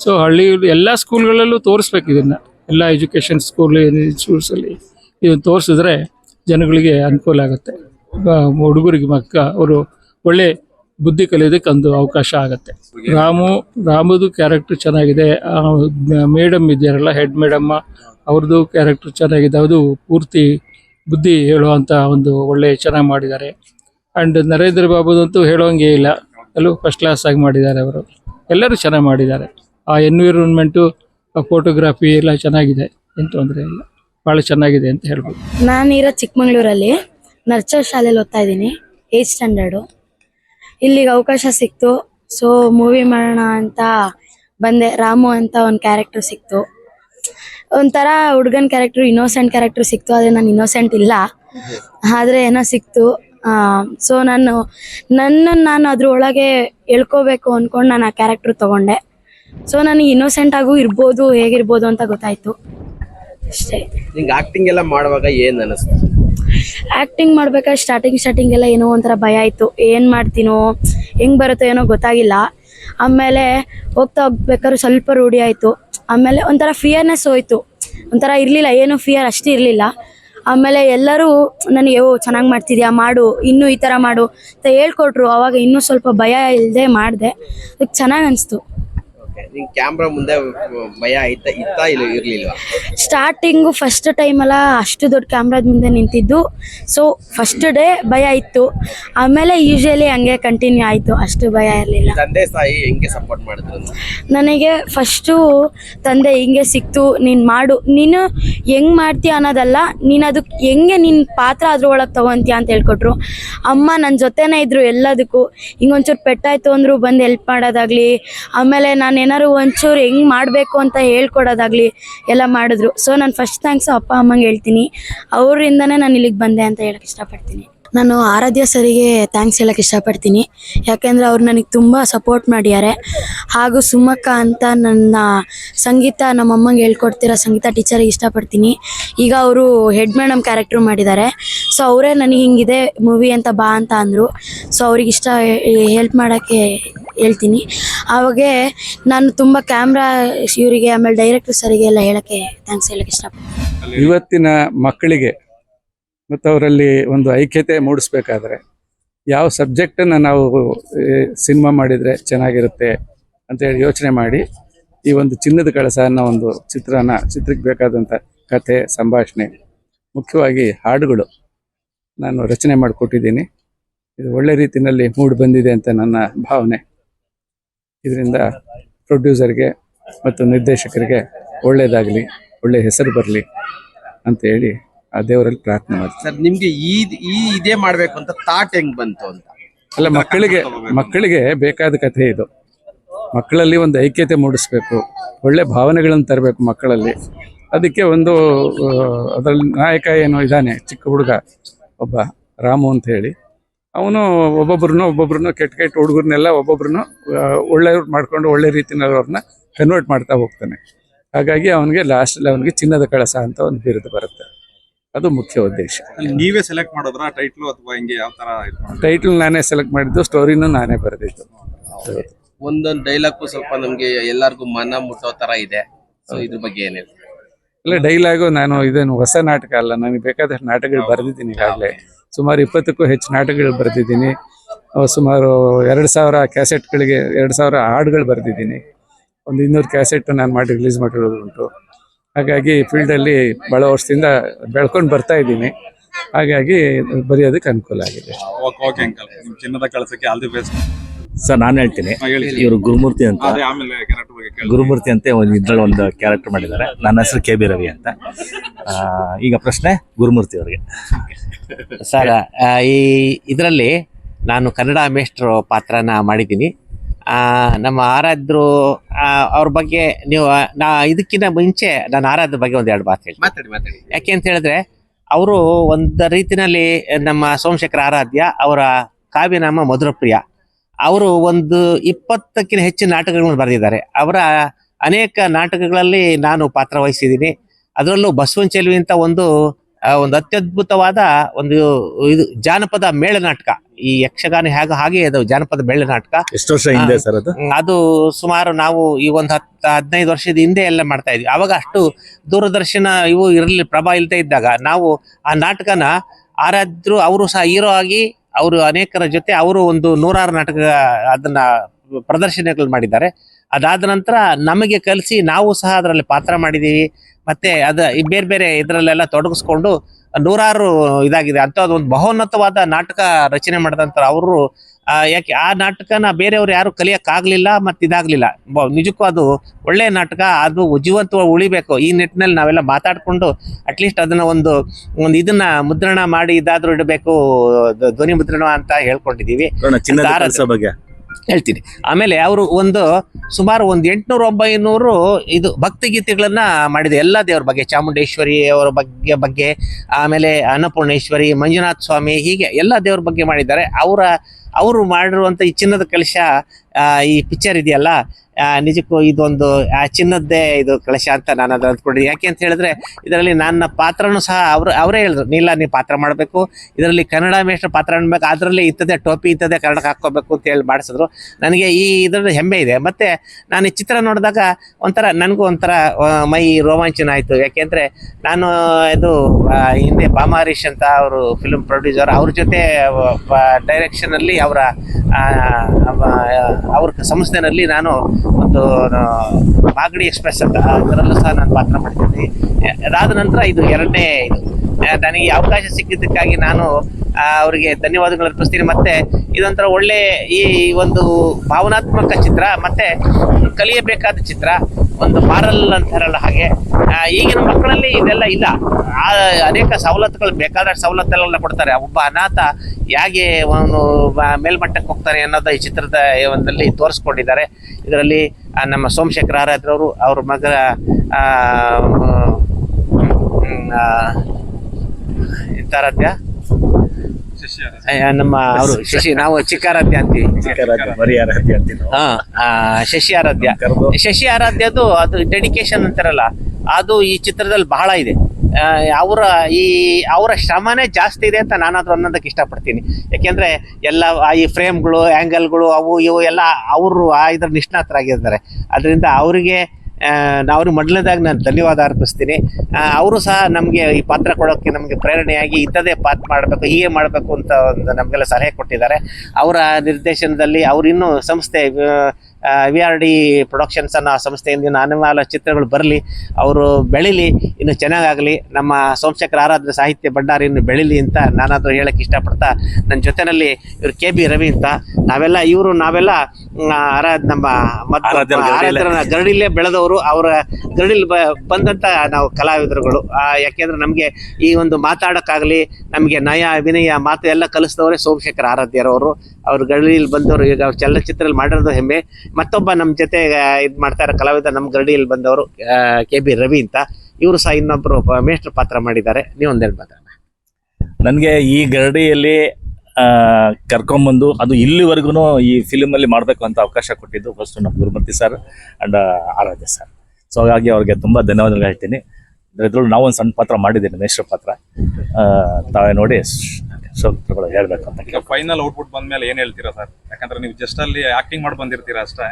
ಸೊ ಹಳ್ಳಿ ಎಲ್ಲ ಸ್ಕೂಲ್ಗಳಲ್ಲೂ ತೋರಿಸ್ಬೇಕು ಇದನ್ನು. ಎಲ್ಲ ಎಜುಕೇಷನ್ ಸ್ಕೂಲ್ ಇನ್ಸ್ಟಿಟ್ಯೂಟ್ಸಲ್ಲಿ ಇದನ್ನು ತೋರಿಸಿದ್ರೆ ಜನಗಳಿಗೆ ಅನುಕೂಲ ಆಗುತ್ತೆ. ಹುಡುಗರಿಗೆ ಮಕ್ಕ ಅವರು ಒಳ್ಳೆ ಬುದ್ಧಿ ಕಲಿಯೋದಕ್ಕೆ ಒಂದು ಅವಕಾಶ ಆಗುತ್ತೆ. ರಾಮು ರಾಮದು ಕ್ಯಾರೆಕ್ಟರ್ ಚೆನ್ನಾಗಿದೆ. ಮೇಡಮ್ ಇದೆಯಲ್ಲ ಹೆಡ್ ಮೇಡಮ್ಮ ಅವ್ರದ್ದು ಕ್ಯಾರೆಕ್ಟರ್ ಚೆನ್ನಾಗಿದೆ. ಅದು ಪೂರ್ತಿ ಬುದ್ಧಿ ಹೇಳುವಂಥ ಒಂದು ಒಳ್ಳೆ ಚೆನ್ನಾಗಿ ಮಾಡಿದ್ದಾರೆ. ಆ್ಯಂಡ್ ನರೇಂದ್ರ ಬಾಬುದಂತೂ ಹೇಳೋಂಗೆ ಇಲ್ಲ. ಎಲ್ಲೂ ಫಸ್ಟ್ ಕ್ಲಾಸ್ ಆಗಿ ಮಾಡಿದ್ದಾರೆ ಅವರು. ಎಲ್ಲರೂ ಚೆನ್ನಾಗಿ ಮಾಡಿದ್ದಾರೆ. ಆ ಎನ್ವಿರಾನ್ಮೆಂಟು ಫೋಟೋಗ್ರಫಿ ಎಲ್ಲ ಚೆನ್ನಾಗಿದೆ. ಏನು ತೊಂದರೆ ಇಲ್ಲ. ಭಾಳ ಚೆನ್ನಾಗಿದೆ ಅಂತ ಹೇಳ್ಬೋದು. ಇರೋ ಚಿಕ್ಕಮಂಗ್ಳೂರಲ್ಲಿ ನರ್ಚರ್ ಶಾಲೆಯಲ್ಲಿ ಓದ್ತಾ ಇದ್ದೀನಿ ಏಯ್ತ್ ಸ್ಟ್ಯಾಂಡರ್ಡು ಇಲ್ಲಿಗೆ ಅವಕಾಶ ಸಿಕ್ತು. ಸೊ ಮೂವಿ ಮಾಡೋಣ ಅಂತ ಬಂದೆ. ರಾಮು ಅಂತ ಒಂದು ಕ್ಯಾರೆಕ್ಟರ್ ಸಿಕ್ತು. ಒಂಥರ ಹುಡುಗನ ಕ್ಯಾರೆಕ್ಟರ್ ಇನ್ನೋಸೆಂಟ್ ಕ್ಯಾರೆಕ್ಟರ್ ಸಿಕ್ತು. ಆದರೆ ನಾನು ಇನ್ನೋಸೆಂಟ್ ಇಲ್ಲ. ಆದರೆ ಏನೋ ಸಿಕ್ತು. ಸೊ ನಾನು ನನ್ನನ್ನು ನಾನು ಅದ್ರ ಒಳಗೆ ಎಳ್ಕೋಬೇಕು ಅಂದ್ಕೊಂಡು ನಾನು ಆ ಕ್ಯಾರೆಕ್ಟರ್ ತೊಗೊಂಡೆ. ಸೊ ನನಗೆ ಇನ್ನೋಸೆಂಟ್ ಆಗು ಇರ್ಬೋದು, ಹೇಗಿರ್ಬೋದು ಅಂತ ಗೊತ್ತಾಯ್ತು. ಅಷ್ಟೇ. ಆಕ್ಟಿಂಗ್ ಎಲ್ಲ ಮಾಡುವಾಗ ಏನು ಅನಿಸ್ತು? ಆಕ್ಟಿಂಗ್ ಮಾಡ್ಬೇಕಾದ್ರೆ ಸ್ಟಾರ್ಟಿಂಗ್ ಸ್ಟಾರ್ಟಿಂಗ್ ಎಲ್ಲ ಏನೋ ಒಂಥರ ಭಯ ಇತ್ತು. ಏನು ಮಾಡ್ತೀನೋ, ಹೆಂಗ್ ಬರುತ್ತೋ ಏನೋ ಗೊತ್ತಾಗಿಲ್ಲ. ಆಮೇಲೆ ಹೋಗ್ತಾ ಹೋಗ್ಬೇಕಾದ್ರೆ ಸ್ವಲ್ಪ ರೂಢಿ ಆಯಿತು. ಆಮೇಲೆ ಒಂಥರ ಫಿಯರ್ನೆಸ್ ಹೋಯ್ತು. ಒಂಥರ ಇರಲಿಲ್ಲ, ಏನು ಫಿಯರ್ ಅಷ್ಟು ಇರಲಿಲ್ಲ. ಆಮೇಲೆ ಎಲ್ಲರೂ ನನಗೆ, ಓ, ಚೆನ್ನಾಗಿ ಮಾಡ್ತಿದ್ಯಾ, ಮಾಡು, ಇನ್ನೂ ಈ ಥರ ಮಾಡು. ಅಂತ ಹೇಳ್ಕೊಟ್ರು. ಅವಾಗ ಇನ್ನೂ ಸ್ವಲ್ಪ ಭಯ ಇಲ್ಲದೆ ಮಾಡಿದೆ. ಚೆನ್ನಾಗಿ ಅನಿಸ್ತು. ನಿಂಗೆ ಕ್ಯಾಮ್ರಾ ಮುಂದೆ ಭಯ ಆಯ್ತಾ ಇತ್ತಾ ಇಲ್ಲ ಇರ್ಲಿಲ್ವಾ? ಸ್ಟಾರ್ಟಿಂಗು ಫಸ್ಟ್ ಟೈಮೆಲ್ಲ ಅಷ್ಟು ದೊಡ್ಡ ಕ್ಯಾಮ್ರಾದ ಮುಂದೆ ನಿಂತಿದ್ದು. ಸೊ ಫಸ್ಟ್ ಡೇ ಭಯ ಇತ್ತು. ಆಮೇಲೆ ಯೂಶಲಿ ಹಂಗೆ ಕಂಟಿನ್ಯೂ ಆಯಿತು. ಅಷ್ಟು ಭಯ ಇರಲಿಲ್ಲ. ತಂದೆ ತಾಯಿ ಹೆಂಗೆ ಸಪೋರ್ಟ್ ಮಾಡಿದ್ರು? ನನಗೆ ಫಸ್ಟು ತಂದೆ ಹಿಂಗೆ ಸಿಕ್ತು. ನೀನು ಮಾಡು. ನೀನು ಹೆಂಗೆ ಮಾಡ್ತೀಯ ಅನ್ನೋದಲ್ಲ ನೀನು ಅದಕ್ಕೆ ಹೆಂಗೆ ನಿನ್ನ ಪಾತ್ರ ಅದ್ರ ಒಳಗೆ ತೊಗೊತೀಯ ಅಂತ ಹೇಳ್ಕೊಟ್ರು. ಅಮ್ಮ ನನ್ನ ಜೊತೆನೇ ಇದ್ರು ಎಲ್ಲದಕ್ಕೂ. ಹಿಂಗೊಂಚೂರು ಪೆಟ್ಟಾಯ್ತು ಅಂದ್ರು ಬಂದು ಹೆಲ್ಪ್ ಮಾಡೋದಾಗಲಿ. ಆಮೇಲೆ ನಾನು ಏನಾದ್ರು ಒಂಚೂರು ಹೆಂಗ್ ಮಾಡಬೇಕು ಅಂತ ಹೇಳ್ಕೊಡೋದಾಗಲಿ ಎಲ್ಲ ಮಾಡಿದ್ರು. ಸೊ ನಾನು ಫಸ್ಟ್ ಥ್ಯಾಂಕ್ಸ್ ಅಪ್ಪ ಅಮ್ಮಂಗೆ ಹೇಳ್ತೀನಿ. ಅವರಿಂದನೇ ನಾನು ಇಲ್ಲಿಗೆ ಬಂದೆ ಅಂತ ಹೇಳಕ್ ಇಷ್ಟಪಡ್ತೀನಿ. ನಾನು ಆರಾಧ್ಯ ಸರಿಗೆ ಥ್ಯಾಂಕ್ಸ್ ಹೇಳಕ್ಕೆ ಇಷ್ಟಪಡ್ತೀನಿ. ಯಾಕೆಂದರೆ ಅವ್ರು ನನಗೆ ತುಂಬ ಸಪೋರ್ಟ್ ಮಾಡ್ಯಾರೆ. ಹಾಗೂ ಸುಮಕ್ಕ ಅಂತ ನನ್ನ ಸಂಗೀತ ನಮ್ಮ ಅಮ್ಮಂಗೆ ಹೇಳ್ಕೊಡ್ತಿರೋ ಸಂಗೀತ ಟೀಚರಿಗೆ ಇಷ್ಟಪಡ್ತೀನಿ. ಈಗ ಅವರು ಹೆಡ್ ಮೇಡಮ್ ಕ್ಯಾರೆಕ್ಟ್ರು ಮಾಡಿದ್ದಾರೆ ಸೊ ಅವರೇ ನನಗೆ ಹಿಂಗಿದೆ ಮೂವಿ ಅಂತ ಬಾ ಅಂತ ಅಂದರು. ಸೊ ಅವ್ರಿಗೆ ಇಷ್ಟ ಹೆಲ್ಪ್ ಮಾಡೋಕ್ಕೆ ಹೇಳ್ತೀನಿ. ಅವಾಗೆ ನಾನು ತುಂಬ ಕ್ಯಾಮ್ರಾ ಇವರಿಗೆ, ಆಮೇಲೆ ಡೈರೆಕ್ಟರ್ ಸರಿಗೆ ಎಲ್ಲ ಹೇಳಕ್ಕೆ ಥ್ಯಾಂಕ್ಸ್ ಹೇಳಕ್ಕೆ ಇಷ್ಟಪಡ್ತೀನಿ ಇವತ್ತಿನ ಮಕ್ಕಳಿಗೆ ಮತ್ತು ಅವರಲ್ಲಿ ಒಂದು ಐಕ್ಯತೆ ಮೂಡಿಸ್ಬೇಕಾದ್ರೆ ಯಾವ ಸಬ್ಜೆಕ್ಟನ್ನು ನಾವು ಸಿನಿಮಾ ಮಾಡಿದರೆ ಚೆನ್ನಾಗಿರುತ್ತೆ ಅಂತೇಳಿ ಯೋಚನೆ ಮಾಡಿ ಈ ಒಂದು ಚಿನ್ನದ ಕಳಸ ಅನ್ನೋ ಒಂದು ಚಿತ್ರನ, ಚಿತ್ರಕ್ಕೆ ಬೇಕಾದಂಥ ಕಥೆ, ಸಂಭಾಷಣೆ, ಮುಖ್ಯವಾಗಿ ಹಾಡುಗಳು ನಾನು ರಚನೆ ಮಾಡಿಕೊಟ್ಟಿದ್ದೀನಿ. ಇದು ಒಳ್ಳೆ ರೀತಿಯಲ್ಲಿ ಮೂಡಿ ಬಂದಿದೆ ಅಂತ ನನ್ನ ಭಾವನೆ. ಇದರಿಂದ ಪ್ರೊಡ್ಯೂಸರ್ಗೆ ಮತ್ತು ನಿರ್ದೇಶಕರಿಗೆ ಒಳ್ಳೆಯದಾಗಲಿ ಒಳ್ಳೆಯ ಹೆಸರು ಬರಲಿ ಅಂತ ಹೇಳಿ ಆ ದೇವರಲ್ಲಿ ಪ್ರಾರ್ಥನೆ ಮಾಡ್ತೀನಿ ಸರ್ ನಿಮಗೆ ಈ ಈ ಇದೇ ಮಾಡಬೇಕು ಅಂತ ತಾಟ್ ಹೆಂಗ್ ಬಂತು ಅಂತ? ಅಲ್ಲ ಮಕ್ಕಳಿಗೆ ಮಕ್ಕಳಿಗೆ ಬೇಕಾದ ಕಥೆ ಇದು. ಮಕ್ಕಳಲ್ಲಿ ಒಂದು ಐಕ್ಯತೆ ಮೂಡಿಸ್ಬೇಕು ಒಳ್ಳೆ ಭಾವನೆಗಳನ್ನು ತರಬೇಕು ಮಕ್ಕಳಲ್ಲಿ. ಅದಕ್ಕೆ ಒಂದು ಅದರಲ್ಲಿ ನಾಯಕ ಏನು ಇದ್ದಾನೆ ಚಿಕ್ಕ ಹುಡುಗ ಒಬ್ಬ ರಾಮು ಅಂತ ಹೇಳಿ. ಅವನು ಒಬ್ಬೊಬ್ರು ಒಬ್ಬೊಬ್ರು ಕೆಟ್ಟ ಕೆಟ್ಟ ಹುಡುಗರನ್ನೆಲ್ಲ ಒಬ್ಬೊಬ್ರು ಒಳ್ಳೆಯವ್ರು ಮಾಡ್ಕೊಂಡು ಒಳ್ಳೆ ರೀತಿಯಲ್ಲಿ ಅವ್ರನ್ನ ಕನ್ವರ್ಟ್ ಮಾಡ್ತಾ ಹೋಗ್ತಾನೆ. ಹಾಗಾಗಿ ಅವನಿಗೆ ಲಾಸ್ಟಲ್ಲಿ ಅವನಿಗೆ ಚಿನ್ನದ ಕಳಸ ಅಂತ ಒಂದು ಬಿರುದು ಬರುತ್ತೆ. ಅದು ಮುಖ್ಯ ಉದ್ದೇಶ. ಅಲ್ಲಿ ನೀವೇ ಸೆಲೆಕ್ಟ್ ಮಾಡೋದ್ರ? ಟೈಟ್ಲು ಅಥವಾ ಹಿಂಗೆ ಯಾವ ತರ ಟೈಟ್ಲ್ ನಾನೇ ಸೆಲೆಕ್ಟ್ ಮಾಡಿದ್ದು ಸ್ಟೋರಿನೂ ನಾನೇ ಬರೆದಿದ್ದು. ಒಂದೊಂದು ಡೈಲಾಗು ಸ್ವಲ್ಪ ನಮ್ಗೆ ಎಲ್ಲರಿಗೂ ಮನ ಮುಟ್ಟೋ ತರ ಇದೆ. ಸೊ ಇದ್ರ ಬಗ್ಗೆ ಏನಿಲ್ಲ ಇಲ್ಲ ಡೈಲಾಗು ನಾನು ಇದೇನು ಹೊಸ ನಾಟಕ ಅಲ್ಲ ನನಗೆ ಬೇಕಾದಷ್ಟು ನಾಟಕಗಳು ಬರೆದಿದ್ದೀನಿ ಈಗಾಗಲೇ. ಸುಮಾರು ಇಪ್ಪತ್ತಕ್ಕೂ ಹೆಚ್ಚು ನಾಟಕಗಳು ಬರೆದಿದ್ದೀನಿ. ಸುಮಾರು ಎರಡು ಸಾವಿರ ಕ್ಯಾಸೆಟ್ಗಳಿಗೆ, ಎರಡು ಸಾವಿರ ಹಾಡುಗಳು ಬರೆದಿದ್ದೀನಿ. ಒಂದು ಇನ್ನೂರು ಕ್ಯಾಸೆಟ್ ನಾನು ಮಾಡಿ ರಿಲೀಸ್ ಮಾಡಿರೋದು ಉಂಟು. ಹಾಗಾಗಿ ಫೀಲ್ಡಲ್ಲಿ ಭಾಳ ವರ್ಷದಿಂದ ಬೆಳ್ಕೊಂಡು ಬರ್ತಾ ಇದ್ದೀನಿ. ಹಾಗಾಗಿ ಬರೆಯೋದಕ್ಕೆ ಅನುಕೂಲ ಆಗಿದೆ. ಓಕೆ ಓಕೆ ಅಂಕಲ್ ನಿಮ್ಮ ಚಿನ್ನದ ಕಳಸಕ್ಕೆ ಆಲ್ ದಿ ಬೆಸ್ಟ್ ಸರ್ ನಾನು ಹೇಳ್ತೀನಿ. ಹೇಳಿ ಇವರು ಗುರುಮೂರ್ತಿ ಅಂತ. ಅದೇ ಆಮೇಲೆ ಕ್ಯಾರೆಕ್ಟರ್ ಬಗ್ಗೆ ಕೇಳಿ ಗುರುಮೂರ್ತಿ ಅಂತ ಒಂದು ಇದ್ರಲ್ಲಿ ಒಂದು ಕ್ಯಾರೆಕ್ಟರ್ ಮಾಡಿದ್ದಾರೆ. ನನ್ನ ಹೆಸರು ಕೆ ಬಿ ರವಿ ಅಂತ. ಈಗ ಪ್ರಶ್ನೆ ಗುರುಮೂರ್ತಿ ಅವರಿಗೆ. ಸರ್ ಆ, ಈ ಇದರಲ್ಲಿ ನಾನು ಕನ್ನಡ ಮೇಷ್ಟ್ರು ಪಾತ್ರನ ಮಾಡಿದ್ದೀನಿ. ಆ, ನಮ್ಮ ಆರಾಧ್ಯರು ಅವ್ರ ಬಗ್ಗೆ ನೀವು ನಾ ಇದಕ್ಕಿಂತ ಮುಂಚೆ ನಾನು ಆರಾಧ್ರ ಬಗ್ಗೆ ಒಂದು ಎರಡು ಮಾತು ಹೇಳಿ ಮಾತಾಡಿ ಮಾತಾಡಿ. ಯಾಕೆ ಅಂತ ಹೇಳಿದ್ರೆ ಅವರು ಒಂದು ರೀತಿನಲ್ಲಿ ನಮ್ಮ ಸೋಮಶೇಖರ ಆರಾಧ್ಯ ಅವರ ಕಾವ್ಯನಾಮ ಮಧುರಪ್ರಿಯ. ಅವರು ಒಂದು ಇಪ್ಪತ್ತಕ್ಕಿಂತ ಹೆಚ್ಚು ನಾಟಕಗಳನ್ನು ಬರೆದಿದ್ದಾರೆ. ಅವರ ಅನೇಕ ನಾಟಕಗಳಲ್ಲಿ ನಾನು ಪಾತ್ರ ವಹಿಸಿದ್ದೀನಿ. ಅದರಲ್ಲೂ ಬಸವನ್ ಚೆಲುವಿ ಅಂತ ಒಂದು ಒಂದು ಅತ್ಯದ್ಭುತವಾದ ಒಂದು ಇದು ಜಾನಪದ ಮೇಳ ನಾಟಕ. ಈ ಯಕ್ಷಗಾನ ಹೇಗೆ ಹಾಗೆ ಅದು ಜಾನಪದ ಮೇಳ ನಾಟಕ. ಎಷ್ಟು ವರ್ಷ ಹಿಂದೆ ಸರ್ ಅದು? ಅದು ಸುಮಾರು ನಾವು ಈ ಒಂದು ಹತ್ತು ಹದಿನೈದು ವರ್ಷದ ಹಿಂದೆ ಎಲ್ಲ ಮಾಡ್ತಾ ಇದ್ವಿ. ಅವಾಗ ಅಷ್ಟು ದೂರದರ್ಶನ ಇವು ಇರಲಿ ಪ್ರಭಾ ಇಲ್ದೇ ಇದ್ದಾಗ. ನಾವು ಆ ನಾಟಕನ ಆರಾದ್ರೂ ಅವರು ಸಹ ಹೀರೋ ಆಗಿ ಅವರು ಅನೇಕರ ಜೊತೆ ಅವರು ಒಂದು ನೂರಾರು ನಾಟಕ ಅದನ್ನ ಪ್ರದರ್ಶನಗಳು ಮಾಡಿದ್ದಾರೆ. ಅದಾದ ನಂತರ ನಮಗೆ ಕಲಿಸಿ ನಾವು ಸಹ ಅದರಲ್ಲಿ ಪಾತ್ರ ಮಾಡಿದ್ದೀವಿ. ಮತ್ತೆ ಅದ ಬೇರೆ ಬೇರೆ ಇದರಲ್ಲೆಲ್ಲ ತೊಡಗಿಸ್ಕೊಂಡು ನೂರಾರು ಇದಾಗಿದೆ. ಅಂತ ಅದೊಂದು ಬಹೋನ್ನತವಾದ ನಾಟಕ ರಚನೆ ಮಾಡಿದಂತ ಅವರು ಯಾಕೆ ಆ ನಾಟಕನ ಬೇರೆಯವ್ರು ಯಾರು ಕಲಿಯಕ್ಕಾಗ್ಲಿಲ್ಲ ಮತ್ತೆ ಇದಾಗ್ಲಿಲ್ಲ. ನಿಜಕ್ಕೂ ಅದು ಒಳ್ಳೆಯ ನಾಟಕ ಅದು ಜೀವಂತವಾಗಿ ಉಳಿಬೇಕು. ಈ ನಿಟ್ಟಿನಲ್ಲಿ ನಾವೆಲ್ಲ ಮಾತಾಡ್ಕೊಂಡು ಅಟ್ಲೀಸ್ಟ್ ಅದನ್ನ ಒಂದು ಒಂದು ಇದನ್ನ ಮುದ್ರಣ ಮಾಡಿ ಇದಾದರೂ ಇಡಬೇಕು ಧ್ವನಿ ಮುದ್ರಣ ಅಂತ ಚಿನ್ನದ ಬಗ್ಗೆ. ಹೇಳ್ತೀನಿ. ಆಮೇಲೆ ಅವರು ಒಂದು ಸುಮಾರು ಒಂದು ಎಂಟುನೂರು, ಒಂಬೈನೂರು ಇದು ಭಕ್ತಿಗೀತೆಗಳನ್ನು ಮಾಡಿದೆ. ಎಲ್ಲ ದೇವ್ರ ಬಗ್ಗೆ, ಚಾಮುಂಡೇಶ್ವರಿ ಅವರ ಬಗ್ಗೆ ಬಗ್ಗೆ, ಆಮೇಲೆ ಅನ್ನಪೂರ್ಣೇಶ್ವರಿ, ಮಂಜುನಾಥ ಸ್ವಾಮಿ ಹೀಗೆ ಎಲ್ಲ ದೇವ್ರ ಬಗ್ಗೆ ಮಾಡಿದ್ದಾರೆ. ಅವರ ಅವರು ಮಾಡಿರುವಂಥ ಈ ಚಿನ್ನದ ಕಲಶ ಈ ಪಿಕ್ಚರ್ ಇದೆಯಲ್ಲ ನಿಜಕ್ಕೂ ಇದೊಂದು, ಆ, ಚಿನ್ನದ್ದೇ ಇದು ಕಲಶ ಅಂತ ನಾನು ಅದು ಅಂದ್ಕೊಂಡಿದ್ದೀನಿ. ಯಾಕೆ ಅಂತ ಹೇಳಿದ್ರೆ, ಇದರಲ್ಲಿ ನನ್ನ ಪಾತ್ರನೂ ಸಹ ಅವರು, ಅವರೇ ಹೇಳಿದ್ರು ನೀಲ್ಲ ನೀ ಪಾತ್ರ ಮಾಡಬೇಕು, ಇದರಲ್ಲಿ ಕನ್ನಡ ಮೇಷ್ಟ್ರ ಪಾತ್ರ ಅನ್ಬೇಕು ಅದರಲ್ಲಿ ಇಂಥದ್ದೇ ಟೋಪಿ, ಇಂಥದ್ದೇ ಕನ್ನಡಕ್ಕೆ ಹಾಕ್ಕೋಬೇಕು ಅಂತ ಹೇಳಿ ಮಾಡಿಸಿದ್ರು. ನನಗೆ ಈ ಇದರಲ್ಲಿ ಹೆಮ್ಮೆ ಇದೆ. ಮತ್ತೆ ನಾನು ಈ ಚಿತ್ರ ನೋಡಿದಾಗ ಒಂಥರ, ನನಗೂ ಒಂಥರ ಮೈ ರೋಮಾಂಚನ ಆಯಿತು. ಯಾಕೆಂದರೆ ನಾನು, ಇದು ಹಿಂದೆ ಬಾಮಾರೀಶ್ ಅಂತ ಅವರು ಫಿಲ್ಮ್ ಪ್ರೊಡ್ಯೂಸರ್ ಅವ್ರ ಜೊತೆ ಡೈರೆಕ್ಷನಲ್ಲಿ ಅವರ ಅವ್ರ ಸಂಸ್ಥೆನಲ್ಲಿ ನಾನು ಒಂದು ಮಾಗಡಿ ಎಕ್ಸ್ಪ್ರೆಸ್ ಅಂತ ಅದರಲ್ಲೂ ಸಹ ನಾನು ಪಾತ್ರ ಮಾಡಿದ್ದೀನಿ ಅದಾದ ನಂತರ ಇದು ಎರಡನೇ ಇದು. ನನಗೆ ಅವಕಾಶ ಸಿಕ್ಕಿದ್ದಕ್ಕಾಗಿ ನಾನು ಅವರಿಗೆ ಧನ್ಯವಾದಗಳು ಅರ್ಪಿಸ್ತೀನಿ ಮತ್ತೆ ಇದೊಂಥರ ಒಳ್ಳೆ ಈ ಒಂದು ಭಾವನಾತ್ಮಕ ಚಿತ್ರ, ಮತ್ತೆ ಕಲಿಯಬೇಕಾದ ಚಿತ್ರ. ಒಂದು ಮಾರಲ್ ಅಂತಾರಲ್ಲ ಹಾಗೆ. ಈಗಿನ ಮಕ್ಕಳಲ್ಲಿ ಇದೆಲ್ಲ ಇಲ್ಲ. ಅನೇಕ ಸವಲತ್ತುಗಳು ಬೇಕಾದಷ್ಟು ಸವಲತ್ತುಗಳನ್ನ ಕೊಡ್ತಾರೆ. ಒಬ್ಬ ಅನಾಥ ಹೇಗೆ ಅವನು ಮೇಲ್ಮಟ್ಟಕ್ಕೆ ಹೋಗ್ತಾರೆ ಅನ್ನೋದು ಈ ಚಿತ್ರದ ಒಂದಲ್ಲಿ ತೋರಿಸ್ಕೊಂಡಿದ್ದಾರೆ. ಇದರಲ್ಲಿ ನಮ್ಮ ಸೋಮಶೇಖರ ಆರಾಧ್ರವರು ಅವ್ರ ಮಗ ಆ, ಮ್, ಮ್, ಆ, ಎಂತಾರಾಧ್ಯ ಶಶಿ ಯಾರು? ಆ, ನಮ್ಮ ಅವರು ಶಶಿ ನಾವು ಚಿಕ್ಕಾರಾಧ್ಯ ಅಂತೀವಿ. ಹಾ ಆ, ಶಶಿ ಆರಾಧ್ಯ ಶಶಿ ಆರಾಧ್ಯದು ಅದು ಡೆಡಿಕೇಶನ್ ಅಂತಾರಲ್ಲ ಅದು ಈ ಚಿತ್ರದಲ್ಲಿ ಬಹಳ ಇದೆ. ಅವರ ಈ ಅವರ ಶ್ರಮನೇ ಜಾಸ್ತಿ ಇದೆ ಅಂತ ನಾನಾದ್ರೂ ಅನ್ನೋದಕ್ಕೆ ಇಷ್ಟಪಡ್ತೀನಿ. ಯಾಕೆಂದ್ರೆ ಎಲ್ಲ ಈ ಫ್ರೇಮ್ಗಳು ಆ್ಯಂಗಲ್ಗಳು ಅವು ಇವು ಎಲ್ಲ ಅವರು ಆ ಇದ್ರ ನಿಷ್ಣಾತರಾಗಿದ್ದಾರೆ. ಅದರಿಂದ ಅವರಿಗೆ ಅವ್ರಿಗೆ ಮೊದಲನೇದಾಗಿ ನಾನು ಧನ್ಯವಾದ ಅರ್ಪಿಸ್ತೀನಿ. ಅವರು ಸಹ ನಮಗೆ ಈ ಪಾತ್ರ ಕೊಡೋಕ್ಕೆ ನಮಗೆ ಪ್ರೇರಣೆಯಾಗಿ ಇಂಥದ್ದೇ ಪಾತ್ರ ಮಾಡಬೇಕು, ಹೀಗೆ ಮಾಡಬೇಕು ಅಂತ ಒಂದು ನಮಗೆಲ್ಲ ಸಲಹೆ ಕೊಟ್ಟಿದ್ದಾರೆ. ಅವರ ನಿರ್ದೇಶನದಲ್ಲಿ ಅವರಿನ್ನೂ ಸಂಸ್ಥೆ ವಿ ಆರ್ ಡಿ ಪ್ರೊಡಕ್ಷನ್ಸ್ ಅನ್ನೋ ಸಂಸ್ಥೆಯಿಂದ ಇನ್ನು ಅನುಮಾಲ ಚಿತ್ರಗಳು ಬರಲಿ ಅವರು ಬೆಳೀಲಿ ಇನ್ನು ಚೆನ್ನಾಗಾಗಲಿ ನಮ್ಮ ಸೋಮಶೇಖರ ಆರಾಧ್ಯ ಸಾಹಿತ್ಯ ಭಂಡಾರ ಇನ್ನು ಬೆಳೀಲಿ ಅಂತ ನಾನಾದರೂ ಹೇಳಕ್ಕೆ ಇಷ್ಟಪಡ್ತಾ ನನ್ನ ಜೊತೆಯಲ್ಲಿ ಇವರು ಕೆ ಬಿ ರವಿ ಅಂತ ನಾವೆಲ್ಲ ಇವರು ನಾವೆಲ್ಲ ಆರಾಧ ನಮ್ಮ ಮತ್ತು ಗರಡಿಲ್ಲೇ ಗರಡಿಲೇ. ಬೆಳೆದವರು ಅವರ ಗರಡಿಲಿ ಬ ಬಂದಂಥ ನಾವು ಕಲಾವಿದರುಗಳು ಯಾಕೆಂದ್ರೆ ನಮಗೆ ಈ ಒಂದು ಮಾತಾಡೋಕ್ಕಾಗಲಿ ನಮಗೆ ನಯ ವಿನಯ ಮಾತು ಎಲ್ಲ ಕಲಿಸಿದವರೇ ಸೋಮಶೇಖರ ಆರಾಧ್ಯರವರು ಅವ್ರ ಗರಡಿಯಲ್ಲಿ ಬಂದವರು, ಈಗ ಚಲನಚಿತ್ರದಲ್ಲಿ ಮಾಡಿರೋದು ಹೆಮ್ಮೆ. ಮತ್ತೊಬ್ಬ ನಮ್ಮ ಜೊತೆ ಇದು ಮಾಡ್ತಾ ಇರೋ ಕಲಾವಿದ ನಮ್ಮ ಗರಡಿಯಲ್ಲಿ ಬಂದವರು ಕೆ ಬಿ ರವಿ ಅಂತ. ಇವರು ಸಹ ಇನ್ನೊಬ್ಬರು ಮೇಷ್ಟ್ರ ಪಾತ್ರ ಮಾಡಿದ್ದಾರೆ. ನೀವು ಮಾತಾಡ ನನಗೆ ಈ ಗರಡಿಯಲ್ಲಿ ಕರ್ಕೊಂಬಂದು, ಅದು ಇಲ್ಲಿವರೆಗೂ ಈ ಫಿಲ್ಮಲ್ಲಿ ಮಾಡಬೇಕು ಅಂತ ಅವಕಾಶ ಕೊಟ್ಟಿದ್ದು ಫಸ್ಟು ನಮ್ಮ Gurumurthy sir and Aradhya sir so ಹಾಗಾಗಿ ಅವ್ರಿಗೆ ತುಂಬ ಧನ್ಯವಾದಗಳು ಹೇಳ್ತೀನಿ. ಇದ್ರಲ್ಲಿ ನಾವೊಂದು ಸಣ್ಣ ಪಾತ್ರ ಮಾಡಿದ್ದೀನಿ, ಮೇಷ್ಟ್ರ ಪಾತ್ರ. ತಾವೇ ನೋಡಿ ಶ್ರೋತೃಗಳು ಹೇಳ್ಬೇಕು ಅಂತ ಈಗ ಫೈನಲ್ ಔಟ್ಪುಟ್ ಬಂದ್ಮೇಲೆ ಏನ್ ಹೇಳ್ತೀರಾ ಸರ್ ಯಾಕಂದ್ರೆ ನೀವು ಜಸ್ಟ್ ಅಲ್ಲಿ ಆಕ್ಟಿಂಗ್ ಮಾಡಿ ಬಂದಿರ್ತೀರಾ ಅಷ್ಟೇ.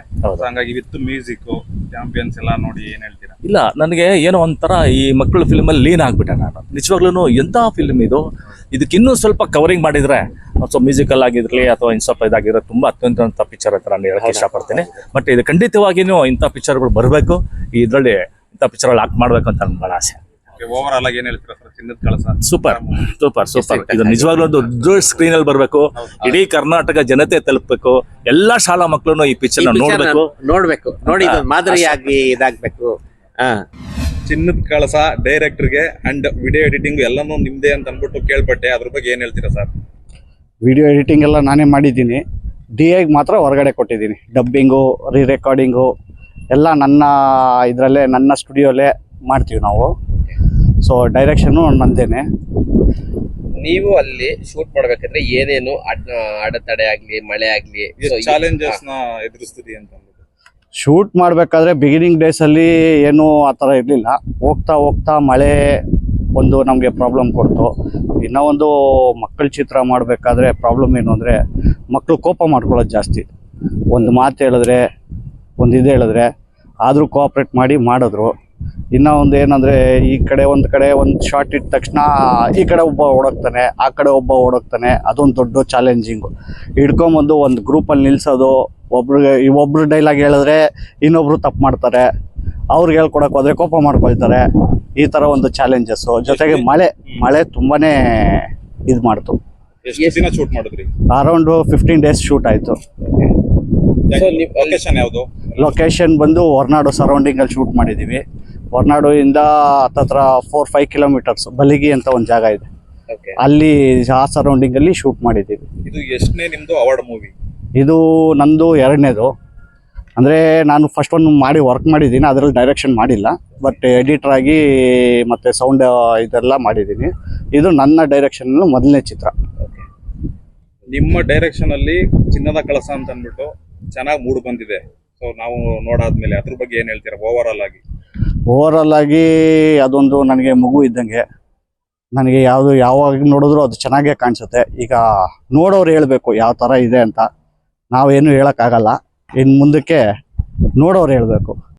ಹಂಗಾಗಿ ವಿತ್ ಮ್ಯೂಸಿಕ್ ಚಾಂಪಿಯನ್ಸ್ ಎಲ್ಲ ನೋಡಿ ಏನ್ ಹೇಳ್ತೀರಾ? ಇಲ್ಲ ನನಗೆ ಏನೋ ಒಂಥರ ಈ ಮಕ್ಕಳು ಫಿಲ್ಮಲ್ಲಿ ಲೀನ್ ಆಗ್ಬಿಟ್ಟೆ ನಾನು. ನಿಜವಾಗ್ಲೂ ಎಂತ ಫಿಲ್ಮ್ ಇದು? ಇದಕ್ಕೆ ಇನ್ನೂ ಸ್ವಲ್ಪ ಕವರಿಂಗ್ ಮಾಡಿದ್ರೆ ಸೊ ಮ್ಯೂಸಿಕಲ್ ಆಗಿರಲಿ ಅಥವಾ ಇನ್ ಸ್ವಲ್ಪ ಇದಾಗಿರೋ ತುಂಬ ಅತ್ಯಂತ ಪಿಕ್ಚರ್ ಹತ್ರ ನಾನು ಹೇಳಕ್ಕೆ ಇಷ್ಟಪಡ್ತೀನಿ. ಬಟ್ ಇದು ಖಂಡಿತವಾಗಿಯೂ ಇಂಥ ಪಿಕ್ಚರ್ಗಳು ಬರಬೇಕು. ಇದರಲ್ಲಿ ಇಂಥ ಪಿಕ್ಚರಲ್ಲಿ ಆಕ್ಟ್ ಮಾಡಬೇಕು ಅಂತ ನನ್ನ ಭಾಳ ಆಸೆ. ಓವರ್ ಆಲ್ ಆಗಿ ಏನ್ ಹೇಳ್ತೀರಾ ಸರ್ ಚಿನ್ನದ ಕಳಸ. ಸೂಪರ್ ಸೂಪರ್ ಸೂಪರ್ ಇದು ನಿಜವಾಗ್ಲೂ ಒಂದು ದೊಡ್ಡ ಸ್ಕ್ರೀನ್ ಅಲ್ಲಿ ಬರಬೇಕು. ಇಡೀ ಕರ್ನಾಟಕ ಜನತೆ ತಲುಪಬೇಕು. ಎಲ್ಲಾ ಶಾಲಾ ಮಕ್ಕಳು ಈ ಪಿಕ್ಚರ್ ನೋಡ್ಬೇಕು. ನೋಡ್ಬೇಕು. ನೋಡಿ ಮಾದರಿಯಾಗಿ ಇದಾಗ್ಬೇಕು. ಹಾ. ಚಿನ್ನದ ಕಳಸ ಡೈರೆಕ್ಟರ್ಗೆ ಅಂಡ್ ವಿಡಿಯೋ ಎಡಿಟಿಂಗ್ ಎಲ್ಲಾನು ನಿಮ್ದೇ ಅಂತ ಅಂದ್ಬಿಟ್ಟು ಕೇಳ್ಪಟ್ಟೆ. ಅದ್ರ ಬಗ್ಗೆ ಏನ್ ಹೇಳ್ತೀರಾ ಸರ್ ವಿಡಿಯೋ ಎಡಿಟಿಂಗ್ ಎಲ್ಲ ನಾನೇ ಮಾಡಿದ್ದೀನಿ. ಡಿ ಐಗೆ ಮಾತ್ರ ಹೊರಗಡೆ ಕೊಟ್ಟಿದ್ದೀನಿ. ಡಬ್ಬಿಂಗು ರೀ ರೆಕಾರ್ಡಿಂಗು ಎಲ್ಲ ನನ್ನ ಇದರಲ್ಲೇ ನನ್ನ ಸ್ಟುಡಿಯೋಲ್ಲೇ ಮಾಡ್ತೀವಿ ನಾವು. ಸೊ ಡೈರೆಕ್ಷನ್ನು ನಂದೇನೆ ನೀವು ಅಲ್ಲಿ ಶೂಟ್ ಮಾಡ್ಬೇಕಂದ್ರೆ ಏನೇನು ಅಡತಡೆ ಅಡೆತಡೆ ಆಗ್ಲಿ ಮಳೆ ಆಗ್ಲಿ so ಈ- ಚಾಲೆಂಜಸ್ನ ಎದುರಿಸ್ತೀರಿ ಅಂತ ಅಂದ್ಬಿಟ್ಟು. ಶೂಟ್ ಮಾಡಬೇಕಾದ್ರೆ ಬಿಗಿನಿಂಗ್ ಡೇಸಲ್ಲಿ ಏನೂ ಆ ಥರ ಇರಲಿಲ್ಲ. ಹೋಗ್ತಾ ಹೋಗ್ತಾ ಮಳೆ ಒಂದು ನಮಗೆ ಪ್ರಾಬ್ಲಮ್ ಕೊಡ್ತು. ಇನ್ನೂ ಒಂದು ಮಕ್ಕಳ ಚಿತ್ರ ಮಾಡಬೇಕಾದ್ರೆ ಪ್ರಾಬ್ಲಮ್ ಏನು ಅಂದರೆ ಮಕ್ಕಳು ಕೋಪ ಮಾಡ್ಕೊಳ್ಳೋದು ಜಾಸ್ತಿ. ಒಂದು ಮಾತು ಹೇಳಿದ್ರೆ ಒಂದು ಇದು ಹೇಳಿದ್ರೆ ಆದರೂ ಕೋಆಪ್ರೇಟ್ ಮಾಡಿ ಮಾಡಿದ್ರು. ಇನ್ನೂ ಒಂದು ಏನಂದರೆ ಈ ಕಡೆ ಒಂದು ಕಡೆ ಒಂದು ಶಾರ್ಟ್ ಇಟ್ಟ ತಕ್ಷಣ ಈ ಕಡೆ ಒಬ್ಬ ಓಡೋಗ್ತಾನೆ ಆ ಕಡೆ ಒಬ್ಬ ಓಡೋಗ್ತಾನೆ ಅದೊಂದು ದೊಡ್ಡ ಚಾಲೆಂಜಿಂಗು ಹಿಡ್ಕೊಂಬಂದು ಒಂದು ಗ್ರೂಪಲ್ಲಿ ನಿಲ್ಸೋದು ಒಬ್ರಿಗೆ ಒಬ್ಬರು ಡೈಲಾಗ್ ಹೇಳಿದ್ರೆ ಇನ್ನೊಬ್ರು ತಪ್ಪು ಮಾಡ್ತಾರೆ ಅವ್ರಿಗೆ ಹೇಳ್ಕೊಡಕ್ ಹೋದ್ರೆ ಕೋಪ ಮಾಡ್ಕೊಳ್ತಾರೆ ಈ ತರ ಒಂದು ಚಾಲೆಂಜಸ್ ಜೊತೆಗೆ ಮಳೆ ಮಳೆ ತುಂಬಾನೇ ಇದು ಮಾಡ್ತು. ಎಷ್ಟು ದಿನ ಶೂಟ್ ಮಾಡಿದ್ರಿ? ಅರೌಂಡ್ ಫಿಫ್ಟೀನ್ ಡೇಸ್ ಶೂಟ್ ಆಯ್ತು. ಲೊಕೇಶನ್ ಯಾವ್ದು? ಲೊಕೇಶನ್ ಬಂದು ಹೊರ್ನಾಡು ಸರೌಂಡಿಂಗಲ್ಲಿ ಶೂಟ್ ಮಾಡಿದೀವಿ. ಹೊರನಾಡು ಇಂದ ಹತ್ತತ್ರ ಫೋರ್ ಫೈವ್ ಕಿಲೋಮೀಟರ್ಸ್ ಬಲಿಗಿ ಅಂತ ಒಂದು ಜಾಗ ಇದೆ. ಅಲ್ಲಿ ಆ ಸರೌಂಡಿಂಗ್ ಅಲ್ಲಿ ಶೂಟ್ ಮಾಡಿದ್ದೀವಿ. ಇದು ಎಷ್ಟನೇ ನಿಮ್ದು ಅವಾರ್ಡ್ ಮೂವಿ ಇದು ನಂದು ಎರಡನೇದು. ಅಂದರೆ ನಾನು ಫಸ್ಟ್ ಒಂದು ಮಾಡಿ ವರ್ಕ್ ಮಾಡಿದ್ದೀನಿ ಅದರಲ್ಲಿ ಡೈರೆಕ್ಷನ್ ಮಾಡಿಲ್ಲ. ಬಟ್ ಎಡಿಟರ್ ಆಗಿ ಮತ್ತು ಸೌಂಡ್ ಇದೆಲ್ಲ ಮಾಡಿದ್ದೀನಿ. ಇದು ನನ್ನ ಡೈರೆಕ್ಷನ್ ಮೊದಲನೇ ಚಿತ್ರ. ನಿಮ್ಮ ಡೈರೆಕ್ಷನಲ್ಲಿ ಚಿನ್ನದ ಕಳಸ ಅಂತ ಅಂದ್ಬಿಟ್ಟು ಚೆನ್ನಾಗಿ ಮೂಡ್ ಬಂದಿದೆ. ಸೊ ನಾವು ನೋಡಾದ್ಮೇಲೆ ಅದ್ರ ಬಗ್ಗೆ ಏನು ಹೇಳ್ತೀರಾ? ಓವರ್ ಆಲ್ ಆಗಿ. ಓವರಾಲ್ ಆಗಿ ಅದೊಂದು ನನಗೆ ಮಗು ಇದ್ದಂಗೆ, ನನಗೆ ಯಾವುದು ಯಾವಾಗ ನೋಡಿದ್ರು ಅದು ಚೆನ್ನಾಗೇ ಕಾಣಿಸುತ್ತೆ. ಈಗ ನೋಡೋರು ಹೇಳಬೇಕು ಯಾವ ಥರ ಇದೆ ಅಂತ. ನಾವೇನು ಹೇಳೋಕ್ಕಾಗಲ್ಲ. ಇನ್ನು ಮುಂದಕ್ಕೆ ನೋಡೋರು ಹೇಳಬೇಕು.